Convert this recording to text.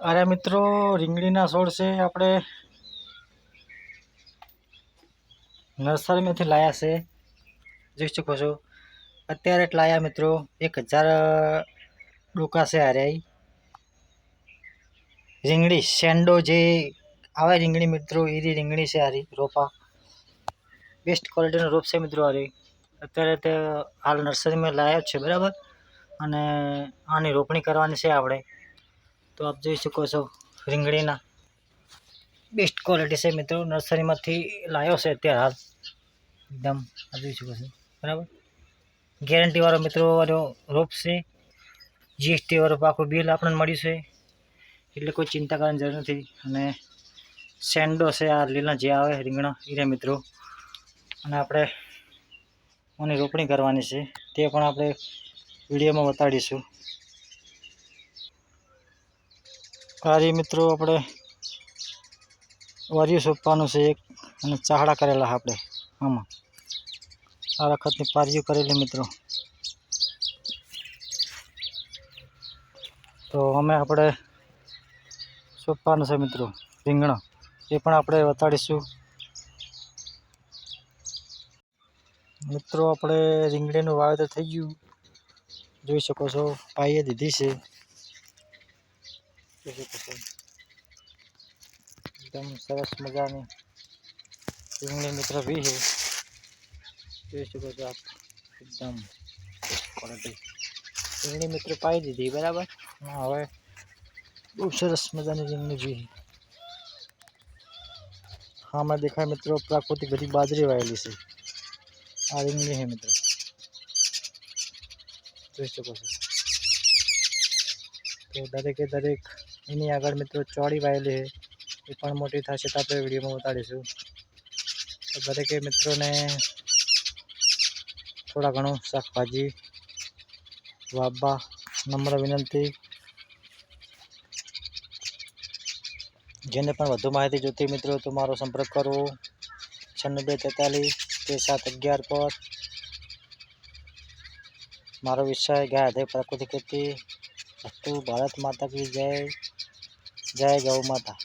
અરે મિત્રો, રીંગણીના છોડ છે, આપણે નર્સરીમાંથી લાયા છે. જોઈ શકો છો. અત્યારે લાયા મિત્રો, એક હજાર, ડોકા છે હારે. રીંગણી સેન્ડો જે આવે રીંગણી મિત્રો એ રીંગણી છે હારી, રોપા. બેસ્ટ ક્વોલિટીનો રોપ છે મિત્રો હારી. અત્યારે તે હાલ નર્સરીમાં જ છે, બરાબર? અને આની રોપણી કરવાની છે આપણે. તો આપ જોઈ શકો છો રીંગણીના બેસ્ટ ક્વોલિટી છે મિત્રો. નર્સરીમાંથી લાવ્યો છે અત્યારે હાલ. એકદમ જોઈ શકો છો. બરાબર? ગેરંટીવાળો મિત્રો રોપ છે. જીએસટી વાળું પાકું બિલ આપણને મળ્યું છે. એટલે કોઈ ચિંતા કરવાની જરૂર નથી. અને સેન્ડો છે આ લીલા જે આવે રીંગણા એ મિત્રો. અને આપણે આની રોપણી કરવાની છે. તે પણ આપણે વિડીયોમાં બતાડીશું. કાર્ય મિત્રો, આપણે વાર્યું સોંપવાનું છે એક અને ચાહડા કરેલા આપણે. આમાં આ વખતની પારીઓ કરેલી મિત્રો. તો અમે આપણે સોંપવાનું છે મિત્રો, રીંગણા. એ પણ આપણે વતાડીશું. મિત્રો, આપણે રીંગણીનું વાવેતર થઈ ગયું. જોઈ શકો છો પાઈએ દીધી છે. જોઈ શકો છો એકદમ સરસ મજાની રીંગણી મિત્ર બી છે જોઈ શકો છો આપ એકદમ ક્વોલિટી રીંગણી મિત્ર પાઈ દીધી બરાબર હા હવે બહુ સરસ મજાની રીંગણી બી છે હા મેં દેખાય મિત્રો પ્રાકૃતિક બધી બાજરી વાવેલી છે આ રીંગણી છે મિત્રો જોઈ શકો છો તો દરેકે દરેક એની આગળ મિત્રો ચોળી વાયેલી છે. એ પણ મોટી થશે તો આપણે વિડીયોમાં બતાડીશું તો દરેકે મિત્રોને થોડા ઘણું શાકભાજી, વાવવા નમ્ર વિનંતી. જેને પણ વધુ માહિતી જોતી મિત્રો, તો મારો સંપર્ક કરવો છન્નું બે તેતાલીસ સાત અગિયાર પર. મારો વિષય ગાય આધારિત પ્રાકૃતિક ખેતી. અસ્તુ ભારત માતા કી જય જય ગૌ માતા.